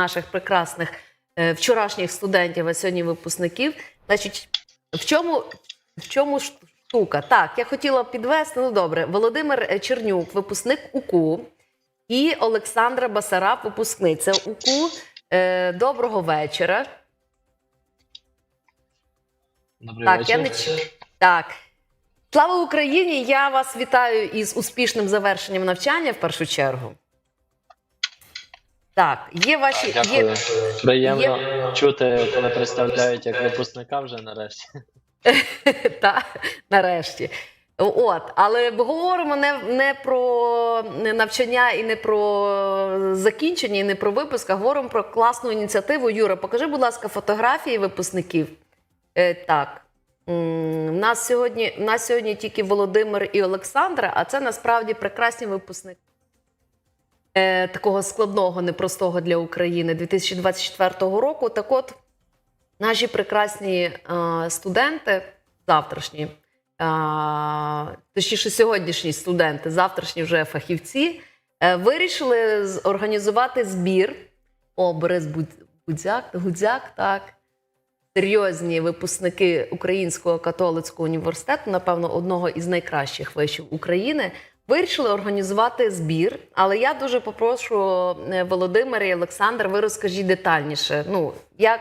наших прекрасних е, вчорашніх студентів, а сьогодні випускників. Значить, в чому, в чому штука? Так, я хотіла підвести. Ну добре, Володимир е, Чернюк, випускник УКУ, і Олександра Басараб, випускниця УКУ. Е, Доброго вечора. Добрий Так, вечір. я не Так. Слава Україні! Я вас вітаю із успішним завершенням навчання в першу чергу. Так, є ваші. Дякую. Є... Приємно чути, коли представляють як випускника вже нарешті. Та, нарешті. От, але говоримо не, не про навчання і не про закінчення, і не про випуск, а говоримо про класну ініціативу. Юра, покажи, будь ласка, фотографії випускників. Е, так. В нас, сьогодні, в нас сьогодні тільки Володимир і Олександра, а це насправді прекрасні випускники такого складного, непростого для України 2024 року. Так от, наші прекрасні е, студенти, завтрашні, е, точніше, сьогоднішні студенти, завтрашні вже фахівці, е, вирішили організувати збір. О, Борис Будзяк, Гудзяк, так. Серйозні випускники Українського католицького університету, напевно, одного із найкращих вишів України, вирішили організувати збір. Але я дуже попрошу е, Володимира і Олександр, ви розкажіть детальніше. Ну, як,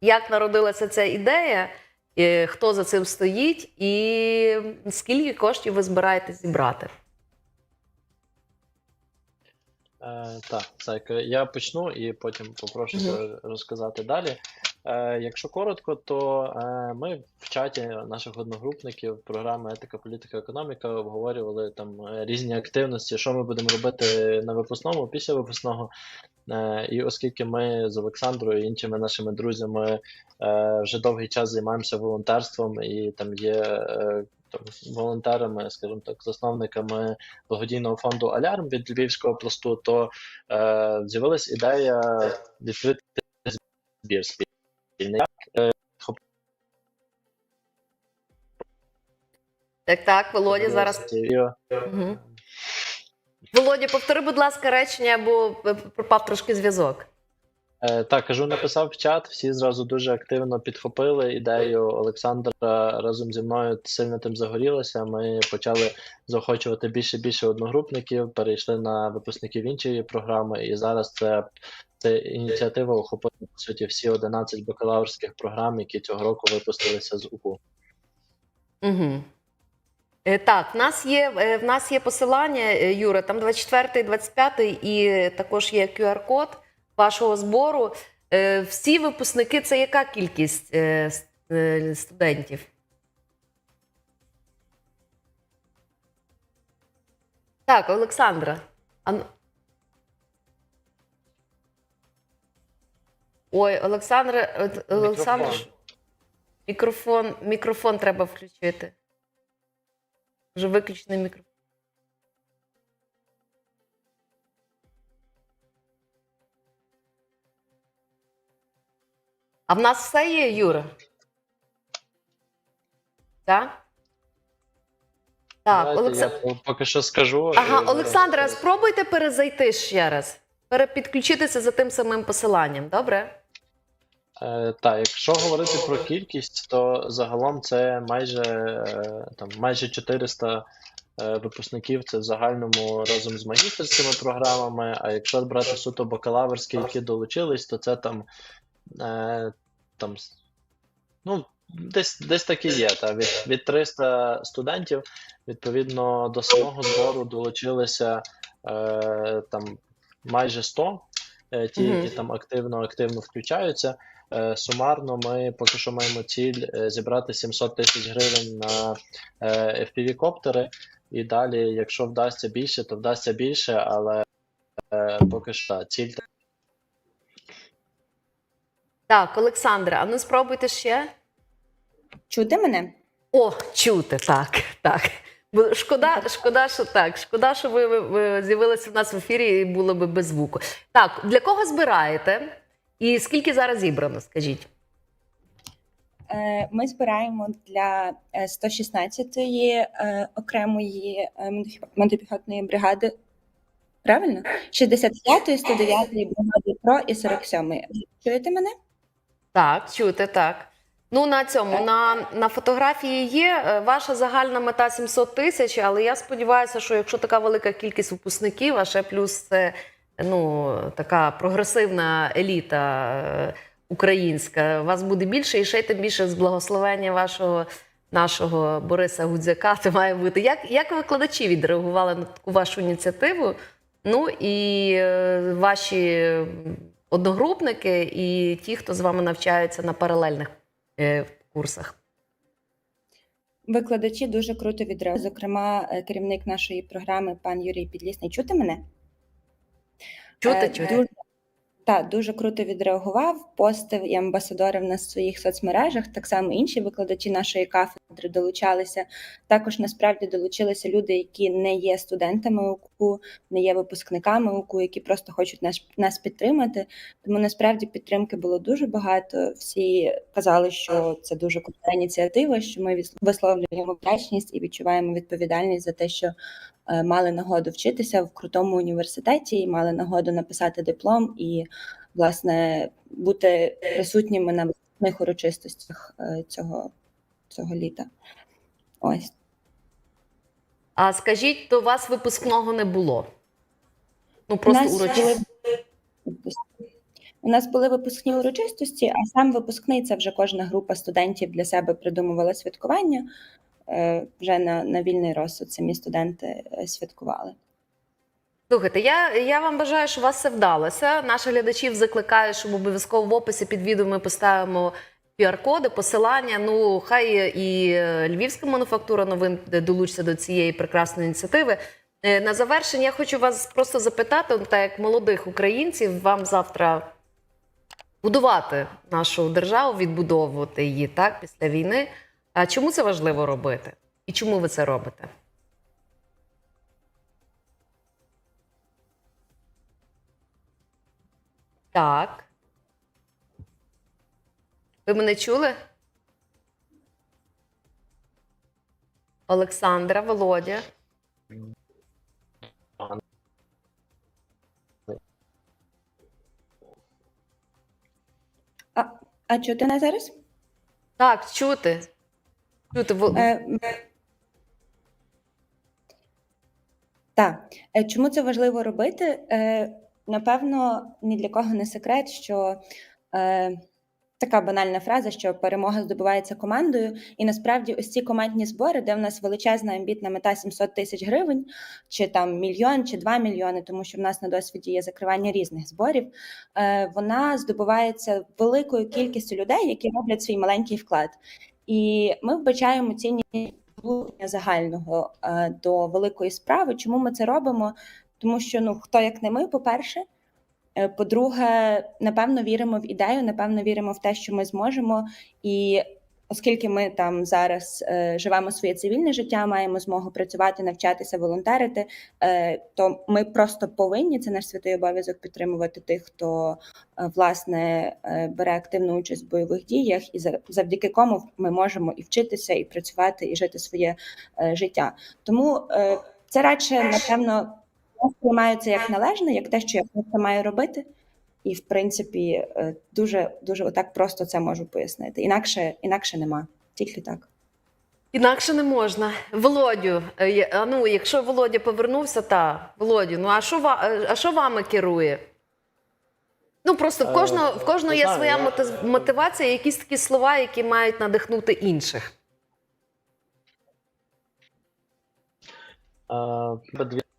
як народилася ця ідея, е, хто за цим стоїть, і скільки коштів ви збираєтесь зібрати? Е, так, Зайка, я почну і потім попрошу Мгм. тебе розказати далі. Е, якщо коротко, то е, ми в чаті наших одногрупників програми Етика, політика, економіка обговорювали там е, різні активності, що ми будемо робити на випускному, після випускного. І оскільки ми з Олександрою і іншими нашими друзями вже довгий час займаємося волонтерством, і там є волонтерами, скажімо так, засновниками благодійного фонду Алярм від Львівського пласту, то з'явилась ідея відкрити збір спільний. Як, Так, так, Володя зараз. Угу. Володя, повтори, будь ласка, речення, бо е, пропав трошки зв'язок. Е, Так, кажу, написав в чат, всі зразу дуже активно підхопили ідею Олександра разом зі мною сильно тим загорілося. Ми почали заохочувати більше і більше одногрупників, перейшли на випускників іншої програми, і зараз це, це ініціатива охопила по суті всі 11 бакалаврських програм, які цього року випустилися з УКУ. Угу. Е, Так, в нас є е, в нас є посилання, Юра, там 24, 25 і також є QR-код вашого збору. Е, Всі випускники це яка кількість е, е, студентів? Так, Олександра. Ой, Олександра, Олександр, мікрофон, мікрофон треба включити. Вже виключений мікрофон. А в нас все є, Юра? Так? Так, Олександр. я поки що скажу. Ага, і- Олександра, спробуйте перезайти ще раз. Перепідключитися за тим самим посиланням, добре? Е, так, якщо говорити про кількість, то загалом це майже е, там майже 400 е, випускників. Це в загальному разом з магістерськими програмами. А якщо брати суто бакалаврські, які долучились, то це там, е, там ну, десь, десь так і є. Та, від, від 300 студентів, відповідно, до самого збору долучилися е, там майже 100, е, ті, які там активно активно включаються. Е, Сумарно ми поки що маємо ціль е, зібрати 700 тисяч гривень на е, FPV-коптери. І далі, якщо вдасться більше, то вдасться більше, але е, поки що ціль Так, Олександра, а ну спробуйте ще. Чути мене? О, чути, так, так. Шкода, шкода, що так. Шкода, що ви, ви, ви з'явилися в нас в ефірі і було би без звуку. Так, для кого збираєте? І скільки зараз зібрано, скажіть? Е, Ми збираємо для е, 116-ї е, окремої е, мотопіхотної бригади. Правильно? 65-ї, 109-ї бригади Про і 47. Чуєте мене? Так, чути, так. Ну, на цьому, на, на фотографії є е, ваша загальна мета 700 тисяч, але я сподіваюся, що якщо така велика кількість випускників, а ще плюс це ну, така прогресивна еліта е, українська, вас буде більше і ще й тим більше з благословення вашого нашого Бориса Гудзяка, це має бути. Як, як викладачі відреагували на таку вашу ініціативу? Ну і е, ваші одногрупники і ті, хто з вами навчаються на паралельних е, курсах. Викладачі дуже круто відреагували. Зокрема, е, керівник нашої програми, пан Юрій Підлісний. Чути мене? Чути, Е, чути. Дуже, так, дуже круто відреагував, постив і амбасадори в нас в своїх соцмережах. Так само інші викладачі нашої кафедри долучалися. Також насправді долучилися люди, які не є студентами УКУ, не є випускниками УКУ, які просто хочуть нас, нас підтримати. Тому насправді підтримки було дуже багато. Всі казали, що це дуже крута ініціатива, що ми висловлюємо вдячність і відчуваємо відповідальність за те, що е, мали нагоду вчитися в крутому університеті, і мали нагоду написати диплом і, власне, бути присутніми на випускних урочистостях е, цього, цього літа. Ось. А скажіть, то у вас випускного не було? Ну, просто У нас урочисто. У нас були випускні урочистості, а сам випускний це вже кожна група студентів для себе придумувала святкування. Е, Вже на, на вільний розсуд самі студенти е, святкували. Слухайте, я, я вам бажаю, що у вас все вдалося. Наших глядачів закликаю, щоб обов'язково в описі під відео ми поставимо QR-коди, посилання. Ну, хай і е, Львівська мануфактура новин долучиться до цієї прекрасної ініціативи. Е, На завершення я хочу вас просто запитати, так як молодих українців, вам завтра будувати нашу державу, відбудовувати її так після війни. А чому це важливо робити? І чому ви це робите? Так. Ви мене чули? Олександра, Володя. А, а чути мене зараз? Так, чути. Чути. Во- Е, Так, Е, чому це важливо робити? Е, Напевно, ні для кого не секрет, що е, така банальна фраза, що перемога здобувається командою, і насправді ось ці командні збори, де в нас величезна амбітна мета 700 тисяч гривень, чи там мільйон, чи 2 мільйони, тому що в нас на досвіді є закривання різних зборів. е, Вона здобувається великою кількістю людей, які роблять свій маленький вклад. І ми вбачаємо цінність загального е, до великої справи. Чому ми це робимо? Тому що ну хто як не ми, по-перше. Е, По-друге, напевно, віримо в ідею, напевно, віримо в те, що ми зможемо. І оскільки ми там зараз е, живемо своє цивільне життя, маємо змогу працювати, навчатися, волонтерити, е, то ми просто повинні це наш святий обов'язок підтримувати тих, хто е, власне е, бере активну участь в бойових діях, і за- завдяки кому ми можемо і вчитися, і працювати, і жити своє е, життя. Тому е, це радше, напевно, я сприймаю це як належне, як те, що я просто маю робити. І, в принципі, е, дуже дуже отак просто це можу пояснити. Інакше, інакше нема. Тільки так. Інакше не можна. Володю, е, ну, якщо Володя повернувся, та Володю, ну а що е, а що вами керує? Ну просто в кожного в кожного є своя мотивація, якісь такі слова, які мають надихнути інших.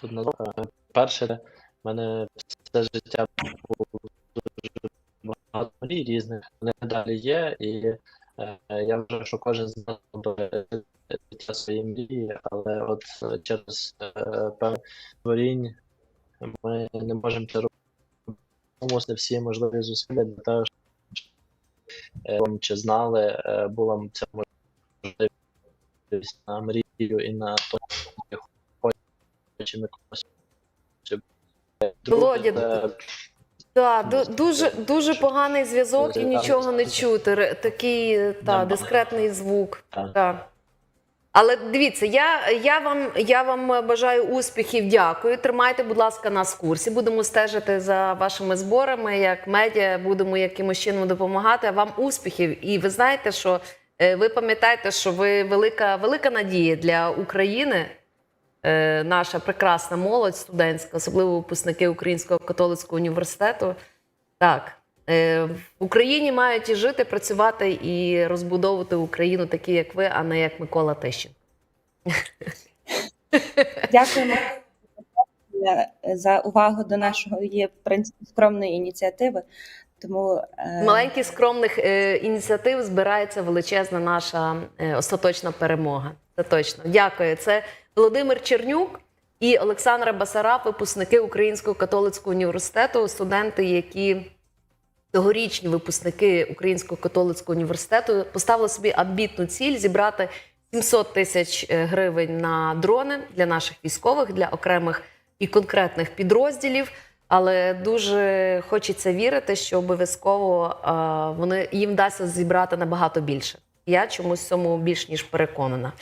Тут назвав. Е, Перше, в мене все життя було дуже багато мрій різних. Вони далі є, і е, я вважаю, що кожен з нас свої мрії, але от е, через е, певне творінь ми не можемо це робити. Комусь всі можливі зусилля для того, щоб е, чи знали, е, була ця можливість на мрію і на то, чи. Чи... Володя, Так, дуже дуже поганий зв'язок і нічого не чути. Такий та дискретний звук. Та. Але дивіться, я, я, вам, я вам бажаю успіхів, дякую. Тримайте, будь ласка, нас в курсі. Будемо стежити за вашими зборами, як медіа, будемо якимось чином допомагати. А вам успіхів. І ви знаєте, що е, ви пам'ятаєте, що ви велика, велика надія для України. Е, Наша прекрасна молодь студентська, особливо випускники Українського католицького університету. Так, е, в Україні мають і жити, працювати і розбудовувати Україну такі, як ви, а не як Микола Тищин. Дякуємо за- увагу до нашої в принципі скромної ініціативи. Тому е, Маленьких скромних е, ініціатив збирається величезна наша е, остаточна перемога. Це точно. Дякую. Це Володимир Чернюк і Олександра Басараб, випускники Українського католицького університету, студенти, які Тогорічні випускники Українського католицького університету поставили собі амбітну ціль зібрати 700 тисяч е, гривень на дрони для наших військових, для окремих і конкретних підрозділів. Але дуже хочеться вірити, що обов'язково е, вони їм вдасться зібрати набагато більше. Я чомусь цьому більш ніж переконана.